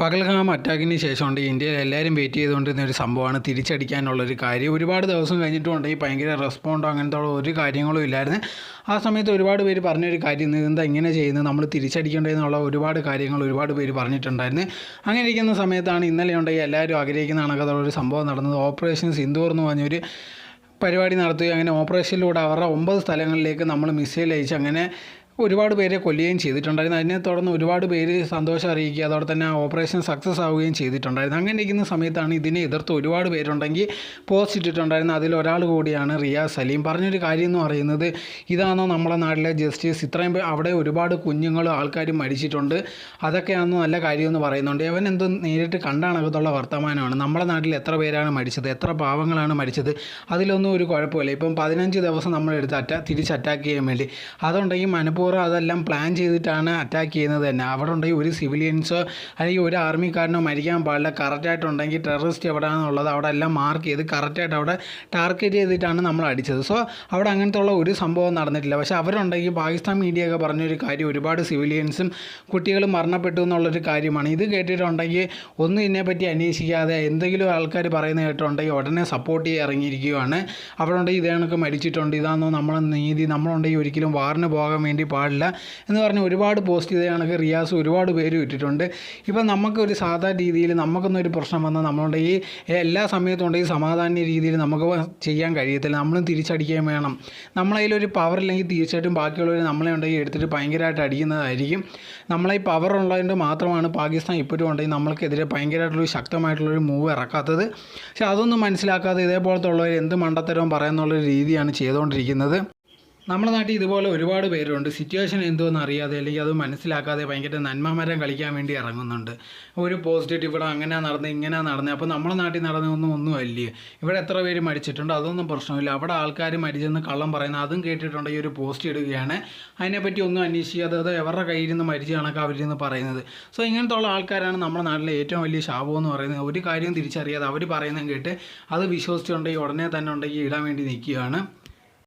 പകൽഗാം അറ്റാക്കിന് ശേഷമുണ്ട് ഇന്ത്യയിൽ എല്ലാവരും വെയിറ്റ് ചെയ്തുകൊണ്ടിരുന്ന ഒരു സംഭവമാണ്. തിരിച്ചടിക്കാനുള്ള ഒരു കാര്യം. ഒരുപാട് ദിവസം കഴിഞ്ഞിട്ടുണ്ട്. ഈ ഭയങ്കര റെസ്പോണ്ടോ അങ്ങനത്തെ ഒരു കാര്യങ്ങളും ഇല്ലായിരുന്നു. ആ സമയത്ത് ഒരുപാട് പേര് പറഞ്ഞൊരു കാര്യം ഇതെന്താ ഇങ്ങനെ ചെയ്യുന്നത് നമ്മൾ തിരിച്ചടിക്കേണ്ടതെന്നുള്ള ഒരുപാട് കാര്യങ്ങൾ ഒരുപാട് പേര് പറഞ്ഞിട്ടുണ്ടായിരുന്നു. അങ്ങനെ ഇരിക്കുന്ന സമയത്താണ് ഇന്നലെ ഉണ്ടെങ്കിൽ എല്ലാവരും ആഗ്രഹിക്കുന്ന കണക്കത്തുള്ള ഒരു സംഭവം നടന്നത്. ഓപ്പറേഷൻ സിന്ധൂർ എന്ന് പറഞ്ഞൊരു പരിപാടി നടത്തുകയും അങ്ങനെ ഓപ്പറേഷനിലൂടെ അവരുടെ ഒമ്പത് സ്ഥലങ്ങളിലേക്ക് നമ്മൾ മിസൈൽ അയച്ച് അങ്ങനെ ഒരുപാട് പേരെ കൊല്ലുകയും ചെയ്തിട്ടുണ്ടായിരുന്നു. അതിനെ തുടർന്ന് ഒരുപാട് പേര് സന്തോഷം അറിയിക്കുക അതോടെ തന്നെ ഓപ്പറേഷൻ സക്സസ് ആവുകയും ചെയ്തിട്ടുണ്ടായിരുന്നു. അങ്ങനെ ഇരിക്കുന്ന സമയത്താണ് ഇതിനെ എതിർത്ത് ഒരുപാട് പേരുണ്ടെങ്കിൽ പോസ്റ്റ് ഇട്ടിട്ടുണ്ടായിരുന്നു. അതിൽ ഒരാൾ കൂടിയാണ് റിയാസ് സലീം. പറഞ്ഞൊരു കാര്യം എന്ന് പറയുന്നത് ഇതാണോ നമ്മുടെ നാട്ടിലെ ജസ്റ്റിസ്? ഇത്രയും അവിടെ ഒരുപാട് കുഞ്ഞുങ്ങളും ആൾക്കാരും മരിച്ചിട്ടുണ്ട്. അതൊക്കെയാണെന്ന് നല്ല കാര്യമെന്ന് പറയുന്നുണ്ട്. അവൻ എന്തോ നേരിട്ട് കണ്ടാണകത്തുള്ള വർത്തമാനമാണ്. നമ്മുടെ നാട്ടിൽ എത്ര പേരാണ് മരിച്ചത്? എത്ര പാവങ്ങളാണ് മരിച്ചത്? അതിലൊന്നും ഒരു കുഴപ്പമില്ല. ഇപ്പം പതിനഞ്ച് ദിവസം നമ്മളെടുത്ത് അറ്റാ തിരിച്ച് അറ്റാക്ക് ചെയ്യാൻ വേണ്ടി. അതുണ്ടെങ്കിൽ മനഃപൂർവം അതെല്ലാം പ്ലാൻ ചെയ്തിട്ടാണ് അറ്റാക്ക് ചെയ്യുന്നത്. തന്നെ അവിടെ ഉണ്ടെങ്കിൽ ഒരു സിവിലിയൻസോ അല്ലെങ്കിൽ ഒരു ആർമിക്കാരനോ മരിക്കാൻ പാടില്ല. കറക്റ്റായിട്ടുണ്ടെങ്കിൽ ടെററിസ്റ്റ് എവിടെയാണെന്നുള്ളത് അവിടെ എല്ലാം മാർക്ക് ചെയ്ത് കറക്റ്റായിട്ട് അവിടെ ടാർഗറ്റ് ചെയ്തിട്ടാണ് നമ്മൾ അടിച്ചത്. സോ അവിടെ അങ്ങനത്തെ ഉള്ള ഒരു സംഭവം നടന്നിട്ടില്ല. പക്ഷേ അവരുണ്ടെങ്കിൽ പാകിസ്ഥാൻ മീഡിയ ഒക്കെ പറഞ്ഞൊരു കാര്യം ഒരുപാട് സിവിലിയൻസും കുട്ടികളും മരണപ്പെട്ടു എന്നുള്ളൊരു കാര്യമാണ്. ഇത് കേട്ടിട്ടുണ്ടെങ്കിൽ ഒന്നും ഇതിനെപ്പറ്റി അന്വേഷിക്കാതെ എന്തെങ്കിലും ആൾക്കാർ പറയുന്ന കേട്ടിട്ടുണ്ടെങ്കിൽ ഉടനെ സപ്പോർട്ട് ചെയ്യാൻ ഇറങ്ങിയിരിക്കുകയാണ്. അവിടെ ഉണ്ടെങ്കിൽ ഇതേ കണക്ക് മരിച്ചിട്ടുണ്ട്. ഇതാണെന്നോ നമ്മളെ നീതി? നമ്മളുണ്ടെങ്കിൽ ഒരിക്കലും വാറിന് പോകാൻ വേണ്ടി പാടില്ല എന്ന് പറഞ്ഞ് ഒരുപാട് പോസ്റ്റ് ചെയ്ത കണക്ക് റിയാസ് ഒരുപാട് പേര് ഇട്ടിട്ടുണ്ട്. ഇപ്പം നമുക്കൊരു സാധാ രീതിയിൽ നമുക്കൊന്നും ഒരു പ്രശ്നം വന്നാൽ നമ്മളുടെ ഈ എല്ലാ സമയത്തും ഉണ്ടെങ്കിൽ സമാധാന രീതിയിൽ നമുക്ക് ചെയ്യാൻ കഴിയത്തില്ല. നമ്മളും തിരിച്ചടിക്കാൻ വേണം. നമ്മളതിലൊരു പവർ ഇല്ലെങ്കിൽ തീർച്ചയായിട്ടും ബാക്കിയുള്ളവർ നമ്മളെ ഉണ്ടെങ്കിൽ എടുത്തിട്ട് ഭയങ്കരമായിട്ട് അടിക്കുന്നതായിരിക്കും. നമ്മളെ ഈ പവർ ഉള്ളതുകൊണ്ട് മാത്രമാണ് പാകിസ്ഥാൻ ഇപ്പോഴും ഉണ്ടെങ്കിൽ നമ്മൾക്കെതിരെ ഭയങ്കരമായിട്ടുള്ളൊരു ശക്തമായിട്ടുള്ളൊരു മൂവ് ഇറക്കാത്തത്. പക്ഷേ അതൊന്നും മനസ്സിലാക്കാതെ ഇതേപോലത്തെ ഉള്ളവർ എന്ത് മണ്ടത്തരവും പറയാമെന്നുള്ളൊരു രീതിയാണ് ചെയ്തുകൊണ്ടിരിക്കുന്നത്. നമ്മുടെ നാട്ടിൽ ഇതുപോലെ ഒരുപാട് പേരുണ്ട്. സിറ്റുവേഷൻ എന്തോന്ന് അറിയാതെ അല്ലെങ്കിൽ അത് മനസ്സിലാക്കാതെ ഭയങ്കര നന്മമരം കളിക്കാൻ വേണ്ടി ഇറങ്ങുന്നുണ്ട്. ഒരു പോസിറ്റീവ് ഇവിടെ അങ്ങനെ നടന്നത് ഇങ്ങനെ നടന്നത് അപ്പോൾ നമ്മുടെ നാട്ടിൽ നടന്നതൊന്നും ഒന്നും അല്ലേ? ഇവിടെ എത്ര പേര് മരിച്ചിട്ടുണ്ട്? അതൊന്നും പ്രശ്നമില്ല. അവിടെ ആൾക്കാർ മരിച്ചെന്ന് കള്ളം പറയുന്ന അതും കേട്ടിട്ടുണ്ടെങ്കിൽ ഒരു പോസ്റ്റ് ഇടുകയാണ്. അതിനെപ്പറ്റി ഒന്നും അന്വേഷിക്കാതെ അത് എവരുടെ കയ്യിൽ നിന്ന് മരിച്ച കണക്ക് നിന്ന് പറയുന്നത്. സോ ഇങ്ങനത്തെ ഉള്ള ആൾക്കാരാണ് നമ്മുടെ നാട്ടിലെ ഏറ്റവും വലിയ ശാപം എന്ന് പറയുന്നത്. ഒരു കാര്യം തിരിച്ചറിയാതെ അവർ പറയുന്നത് കേട്ട് അത് വിശ്വസിച്ചുണ്ടെങ്കിൽ ഉടനെ തന്നെ ഉണ്ടെങ്കിൽ ഇടാൻ വേണ്ടി നിൽക്കുകയാണ്.